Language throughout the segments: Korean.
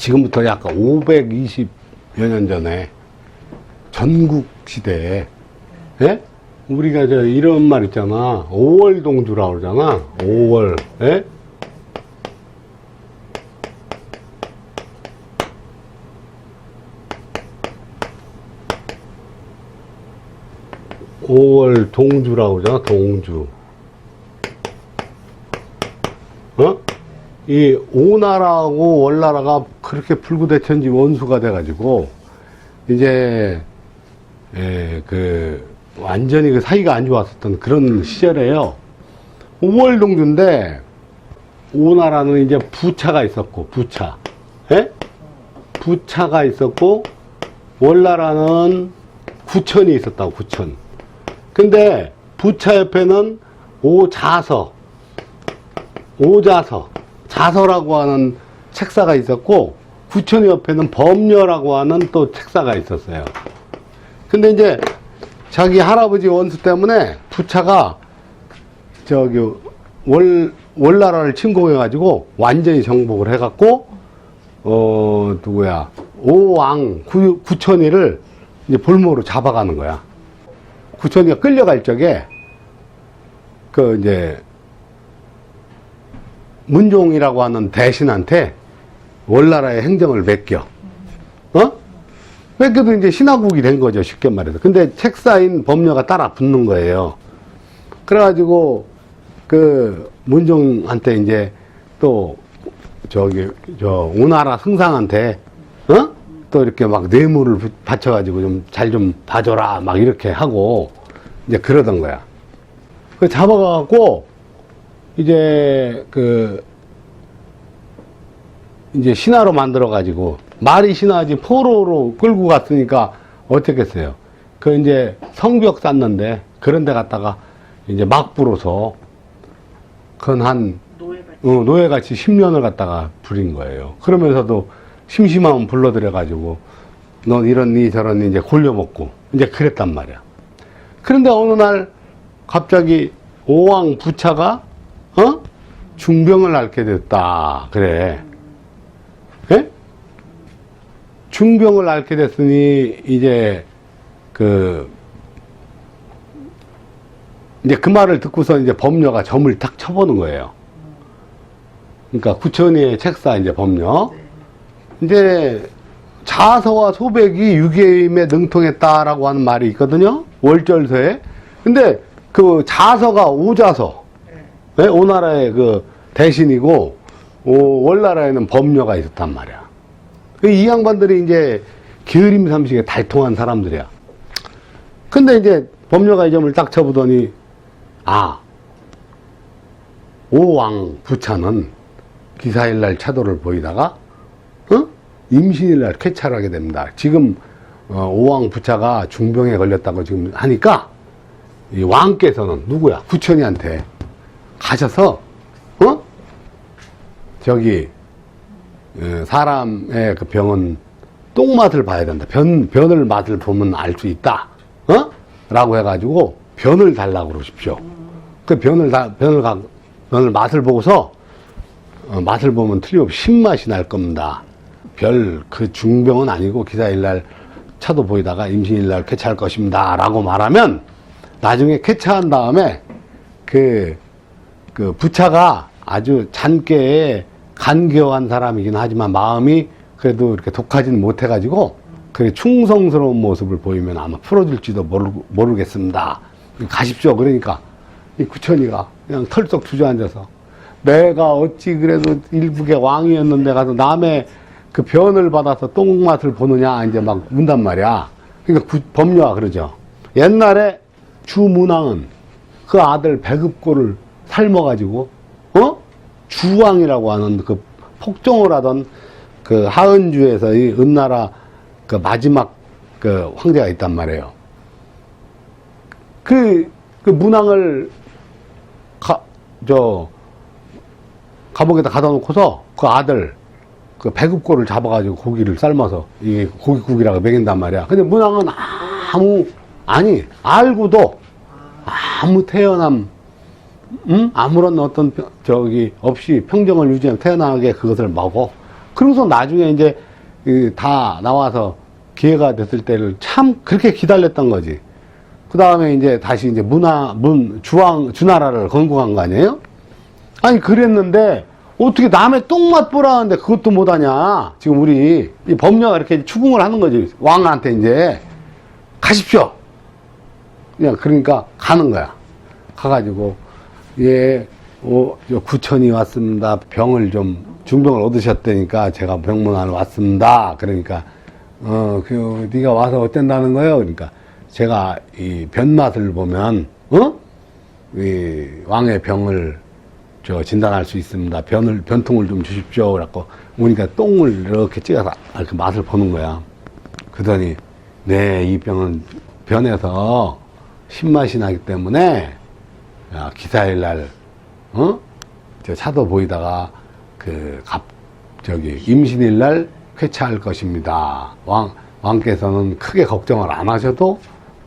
지금부터 약 520여 년 전에 전국 시대에 예? 우리가 저 이런 말 있잖아. 5월 동주라고 그러잖아. 5월. 예? 오월 동주라고 그러잖아. 동주. 어? 이 오나라하고 월나라가 그렇게 불구대천지 원수가 돼가지고 이제 예, 그 완전히 그 사이가 안 좋았었던 그런 시절에요. 5월 동주인데 오나라는 이제 부차가 있었고 부차, 예? 부차가 있었고 월나라는 구천이 있었다고 구천. 근데 부차 옆에는 오자서, 오자서, 자서라고 하는 책사가 있었고 구천 옆에는 범녀라고 하는 또 책사가 있었어요. 근데 이제 자기 할아버지 원수 때문에 부차가 저기 월 월나라를 침공해가지고 완전히 정복을 해갖고 어 누구야 오왕 구, 구천이를 이제 볼모로 잡아가는 거야. 구천이가 끌려갈 적에 그 이제 문종이라고 하는 대신한테 월나라의 행정을 맡겨. 어? 맡겨도 이제 신하국이 된 거죠, 쉽게 말해서. 근데 책사인 범녀가 따라 붙는 거예요. 그래가지고 그 문종한테 이제 또 저기 저 오나라 승상한테 어? 또 이렇게 막 뇌물을 부- 바쳐가지고 좀잘좀 봐줘라 막 이렇게 하고 이제 그러던 거야. 그 잡아가갖고 이제 그 이제 신하로 만들어가지고 말이 신하지 포로로 끌고 갔으니까 어떻겠어요? 그 이제 성벽 쌓는데 그런 데 갔다가 이제 막 불어서 그건 한 노예가 어, 노예같이 10년을 갖다가 부린 거예요. 그러면서도 심심하면 불러들여가지고, 넌 이런니 저런니 이제 골려먹고, 이제 그랬단 말이야. 그런데 어느 날 갑자기 오왕 부차가, 어? 중병을 앓게 됐다. 그래. 예? 중병을 앓게 됐으니, 이제, 그, 이제 그 말을 듣고서 이제 범녀가 점을 탁 쳐보는 거예요. 그러니까 구천이의 책사 이제 법령. 이제 자서와 소백이 유계임에 능통했다라고 하는 말이 있거든요. 월절서에. 근데 그 자서가 오자서, 네? 오나라의 그 대신이고 오, 월나라에는 법녀가 있었단 말이야. 그이 양반들이 이제 게으름 삼식에 달통한 사람들이야. 근데 이제 법녀가 이 점을 딱 쳐보더니 아 오왕 부차는 기사일날 차도를 보이다가 어? 임신일날 쾌차를 하게 됩니다. 지금 어, 오왕 부차가 중병에 걸렸다고 지금 하니까 이 왕께서는 누구야? 구천이한테 가셔서 어? 저기 어, 사람의 그 병은 똥맛을 봐야 된다. 변, 변을 맛을 보면 알 수 있다. 어? 라고 해가지고 변을 달라고 그러십시오. 그 변을 다, 변을 가, 변을 맛을 보고서 어, 맛을 보면 틀림없이 신맛이 날 겁니다. 별 그 중병은 아니고 기사일날 차도 보이다가 임신일날 쾌차할 것입니다. 라고 말하면 나중에 쾌차한 다음에 그, 그 부차가 아주 잔꾀에 간교한 사람이긴 하지만 마음이 그래도 이렇게 독하진 못해가지고 그 충성스러운 모습을 보이면 아마 풀어줄지도 모르, 모르겠습니다. 가십시오. 그러니까 이 구천이가 그냥 털썩 주저앉아서 내가 어찌 그래도 일국의 왕이었는데 가서 남의 그 변을 받아서 똥맛을 보느냐 이제 막 문단 말이야. 그러니까 구- 법녀가 그러죠. 옛날에 주문왕은 그 아들 배급고를 삶아가지고 어 주왕이라고 하는 그 폭정을 하던 그 하은주에서 이 은나라 그 마지막 그 황제가 있단 말이에요. 그, 그 문왕을 가, 저, 감옥에다 가다 놓고서 그 아들, 그 배급고를 잡아가지고 고기를 삶아서 이게 고기국이라고 먹인단 말이야. 근데 문왕은 아무, 아니, 알고도 아무 태어남, 음? 아무런 어떤 평- 저기 없이 평정을 유지하면 태어나게 그것을 먹어. 그러고서 나중에 이제 이, 다 나와서 기회가 됐을 때를 참 그렇게 기다렸던 거지. 그 다음에 이제 다시 이제 문화, 문, 주왕, 주나라를 건국한 거 아니에요? 아니, 그랬는데, 어떻게 남의 똥맛 보라는데 그것도 못하냐. 지금 우리, 이 법녀가 이렇게 추궁을 하는 거지. 왕한테 이제, 가십시오. 그냥, 그러니까 가는 거야. 가가지고, 예, 어, 저 구천이 왔습니다. 병을 좀, 중병을 얻으셨다니까 제가 병문안 왔습니다. 그러니까, 어, 그, 네가 와서 어쩐다는 거예요? 그러니까, 제가 이 변맛을 보면, 어? 이 왕의 병을 저 진단할 수 있습니다. 변을, 변통을 좀 주십시오. 그래갖고, 오니까 똥을 이렇게 찍어서 이렇게 맛을 보는 거야. 그러더니, 네, 이 병은 변해서 신맛이 나기 때문에, 야, 기사일 날, 어? 저 차도 보이다가, 그, 갑, 저기, 임신일 날 쾌차할 것입니다. 왕, 왕께서는 크게 걱정을 안 하셔도,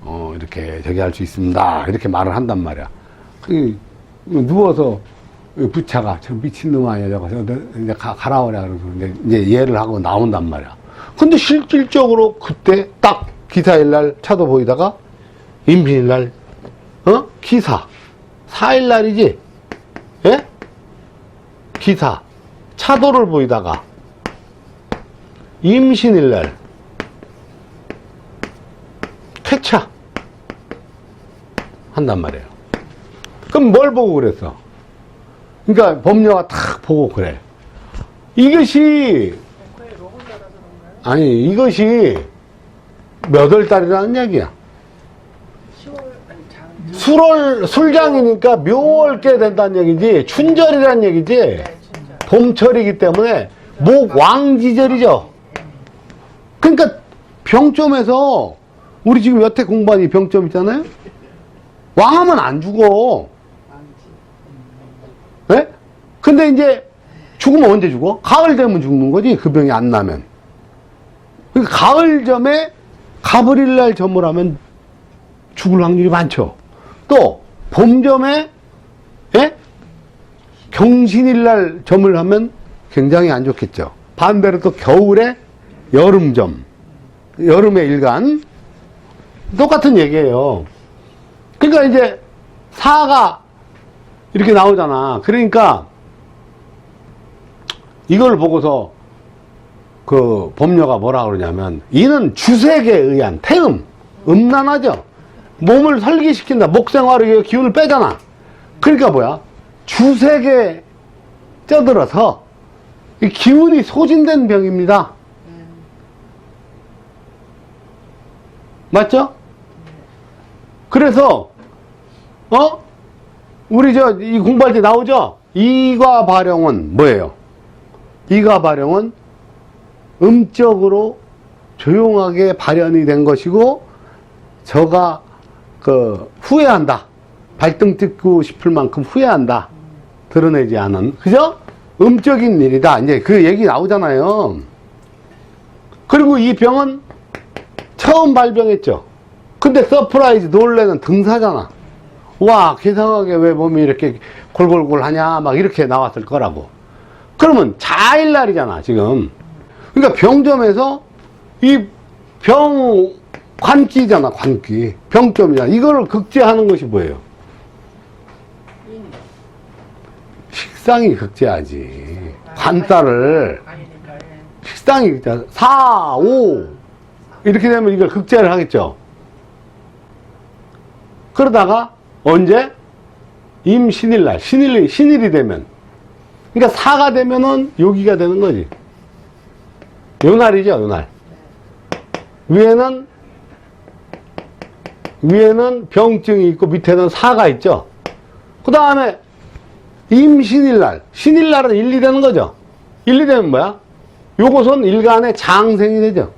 어, 이렇게 저기 할 수 있습니다. 이렇게 말을 한단 말이야. 그, 누워서, 부차가, 저 미친놈 아니야, 저거. 이제 가, 가라 오라. 그러고 이제, 이제 이해를 하고 나온단 말이야. 근데 실질적으로 그때 딱 기사일 날 차도 보이다가, 임신일 날, 어? 기사. 4일 날이지? 예? 기사. 차도를 보이다가, 임신일 날, 쾌차. 한단 말이에요. 그럼 뭘 보고 그랬어? 그러니까 법녀가 탁 보고 그래. 이것이, 아니, 이것이 몇 월 달이라는 얘기야. 10월 아니 장 술월, 술장이니까 묘월께 된다는 얘기지, 춘절이라는 얘기지, 네. 봄철이기 때문에 목 왕지절이죠. 그러니까 병점에서 우리 지금 여태 공부한 이 병점 있잖아요? 왕하면 안 죽어. 예? 근데 이제 죽으면 언제 죽어? 가을 되면 죽는 거지. 그 병이 안 나면. 그러니까 가을 점에 가브릴 날 점을 하면 죽을 확률이 많죠. 또 봄점에 예? 경신일 날 점을 하면 굉장히 안 좋겠죠. 반대로 또 겨울에 여름점, 여름의 일간 똑같은 얘기예요. 그러니까 이제 사가 이렇게 나오잖아. 그러니까 이걸 보고서 그 법녀가 뭐라 그러냐면 이는 주색에 의한 태음, 음란하죠. 몸을 설기시킨다. 목생활의 기운을 빼잖아. 그러니까 뭐야? 주색에 쪄들어서 이 기운이 소진된 병입니다. 맞죠? 그래서 어? 우리 저 이 공부할 때 나오죠? 이과 발용은 뭐예요? 이과 발용은 음적으로 조용하게 발현이 된 것이고 저가 그 후회한다. 발등 찍고 싶을 만큼 후회한다. 드러내지 않은 그죠? 음적인 일이다. 이제 그 얘기 나오잖아요. 그리고 이 병은 처음 발병했죠. 근데 서프라이즈 놀래는 등사잖아. 와, 개상하게 왜 몸이 이렇게 골골골 하냐, 막 이렇게 나왔을 거라고. 그러면 자일날이잖아, 지금. 그러니까 병점에서 이 병 관기잖아, 관기. 병점이잖아. 이거를 극제하는 것이 뭐예요? 인 식상이 극제하지. 예. 식상이 극제. 4, 5. 이렇게 되면 이걸 극제를 하겠죠. 그러다가 언제? 임신일 날, 신일, 신일이 되면. 그러니까 사가 되면은 요기가 되는 거지. 요 날이죠, 요 날. 위에는, 위에는 병증이 있고 밑에는 사가 있죠. 그 다음에 임신일날, 신일날은 1, 2 되는 거죠. 1, 2 되면 뭐야? 요것은 일간의 장생이 되죠.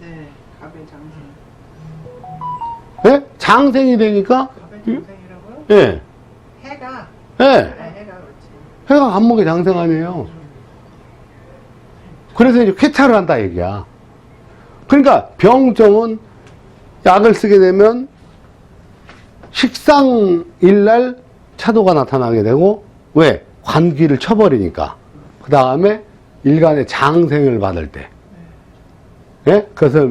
네 갑의 장생 예? 장생이 되니까, 갑의 장생이라고요? 예, 해가 예. 아, 해가 그렇지 해가 간목의 장생 아니에요. 그래서 이제 쾌차를 한다 얘기야. 그러니까 병정은 약을 쓰게 되면 식상일날 차도가 나타나게 되고 왜? 관기를 쳐버리니까. 그 다음에 일간의 장생을 받을 때. 예? 그래서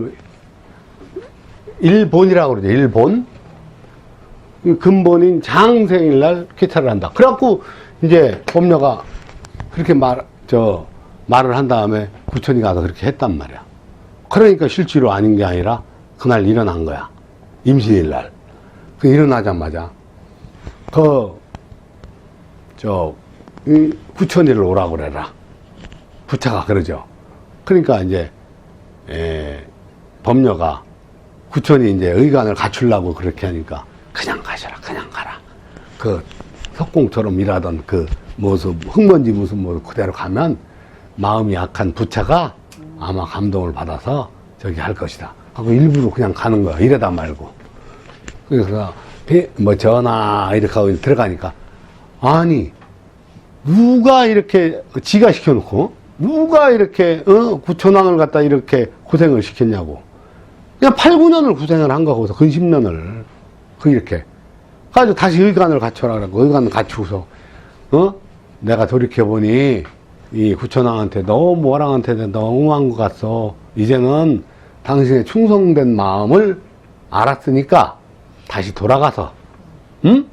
일본이라고 그러죠. 일본. 이 근본인 장생일 날 쾌차를 한다. 그래갖고 이제 법녀가 그렇게 말, 저, 말을 한 다음에 구천이 가서 그렇게 했단 말이야. 그러니까 실제로 아닌 게 아니라 그날 일어난 거야. 임신일 날. 그 일어나자마자 그, 저, 이 구천이를 오라고 그래라. 부차가 그러죠. 그러니까 이제, 에, 법녀가 구천이 이제 의관을 갖추려고 그렇게 하니까 그냥 가셔라, 그냥 가라. 그 석공처럼 일하던 그 모습, 흙먼지 모습 모습 그대로 가면 마음이 약한 부차가 아마 감동을 받아서 저기 할 것이다. 하고 일부러 그냥 가는 거야. 이러다 말고. 그래서 배- 뭐 전화 이렇게 하고 들어가니까 아니 누가 이렇게 지가 시켜놓고? 누가 이렇게 어? 구천왕을 갖다 이렇게 고생을 시켰냐고. 그냥 8, 9년을 고생을 한 거고서 근 10년을. 그 이렇게. 가지고 다시 의관을 갖춰라 그러고 의관을 갖추고서 어? 내가 돌이켜 보니 이 구천왕한테 너무 와랑한테 너무 한 것 같소. 이제는 당신의 충성된 마음을 알았으니까 다시 돌아가서 응?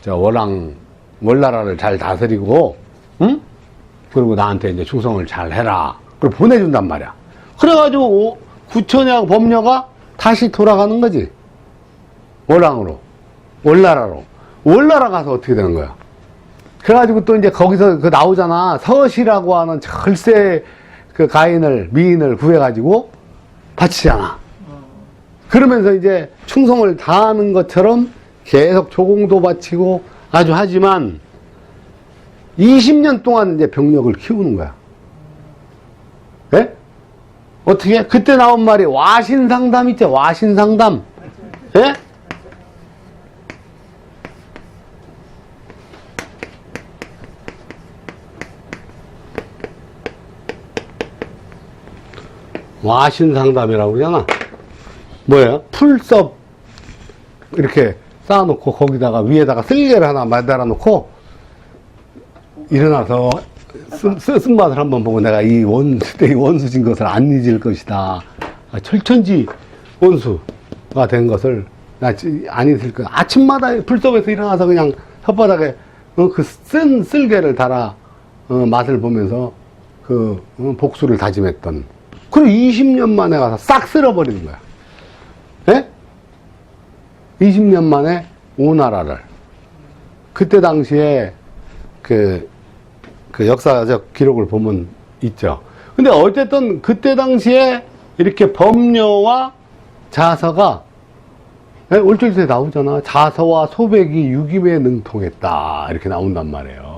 저 월랑 월나라를 잘 다스리고 응? 그리고 나한테 이제 충성을 잘 해라. 그걸 보내준단 말이야. 그래가지고 오- 구천이하고 법녀가 다시 돌아가는 거지. 월랑으로. 월나라로. 월나라 가서 어떻게 되는 거야? 그래가지고 또 이제 거기서 그 나오잖아. 서시라고 하는 절세 그 가인을, 미인을 구해가지고 바치잖아. 그러면서 이제 충성을 다하는 것처럼 계속 조공도 바치고 아주 하지만 20년 동안 이제 병력을 키우는 거야. 예? 어떻게? 그때 나온 말이 와신상담 있죠? 와신상담. 예? 와신상담이라고 그러잖아. 뭐예요? 풀섭 이렇게 쌓아놓고 거기다가 위에다가 쓸개를 하나 매달아 놓고 일어나서 쓴, 쓴, 쓴맛을 한번 보고 내가 이 원수 때 원수진 것을 안 잊을 것이다. 아, 철천지 원수가 된 것을 나안 잊을 거. 아침마다 풀섭에서 일어나서 그냥 혓바닥에 어, 그쓴 쓸개를 달아 어, 맛을 보면서 그 어, 복수를 다짐했던. 그리고 20년 만에 가서 싹 쓸어버리는 거야. 예? 20년 만에 오나라를. 그때 당시에 그, 그 역사적 기록을 보면 있죠. 근데 어쨌든 그때 당시에 이렇게 법녀와 자서가 예, 올줄때 나오잖아. 자서와 소백이 유김에 능통했다. 이렇게 나온단 말이에요.